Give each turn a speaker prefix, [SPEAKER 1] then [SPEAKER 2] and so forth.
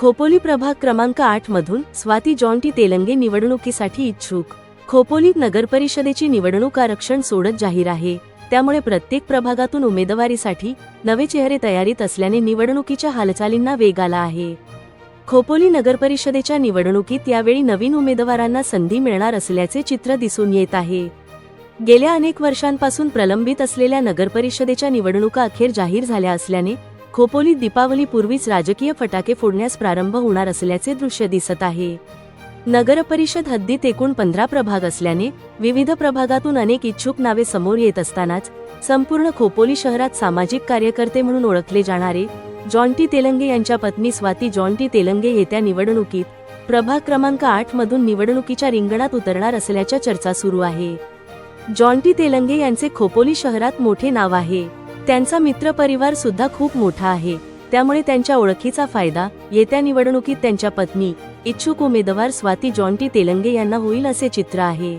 [SPEAKER 1] खोपोली प्रभाग क्रमांक आठ मधून स्वाती जॉन्टी तेलंगे निवडणुकीसाठी इच्छुक. खोपोलीत नगरपरिषदेची निवडणूक आरक्षण सोडत जाहीर आहे. त्यामुळे प्रत्येक प्रभागातून उमेदवारीसाठी नवे चेहरे तयारीत असल्याने निवडणुकीच्या हालचालींना वेग आला आहे. खोपोली नगरपरिषदेच्या निवडणुकीत यावेळी नवीन उमेदवारांना संधी मिळणार असल्याचे चित्र दिसून येत आहे. गेल्या अनेक वर्षांपासून प्रलंबित असलेल्या नगरपरिषदेच्या निवडणुका अखेर जाहीर झाल्या असल्याने खोपोलीत दीपावलीपूर्वीच राजकीय फटाके फोडण्यास प्रारंभ होणार असल्याचे दृश्य दिसत आहे. नगरपरिषद हद्दीत एकूण पंधरा प्रभाग असल्याने विविध प्रभागातून अनेक इच्छुक नावे समोर येत असतानाच संपूर्ण खोपोली शहरात सामाजिक कार्यकर्ते म्हणून ओळखले जाणारे जॉन्टी तेलंगे यांच्या पत्नी स्वाती जॉन्टी तेलंगे येत्या निवडणुकीत प्रभाग क्रमांक आठ मधून निवडणुकीच्या रिंगणात उतरणार असल्याच्या चर्चा सुरू आहे. जॉन्टी तेलंगे यांचे खोपोली शहरात मोठे नाव आहे. त्यांचा मित्रपरिवार सुद्धा खूप मोठा आहे. त्यामुळे त्यांच्या ओळखीचा फायदा येत्या निवडणुकीत त्यांच्या पत्नी इच्छुक उमेदवार स्वाती जॉन्टी तेलंगे यांना होईल असे चित्र आहे.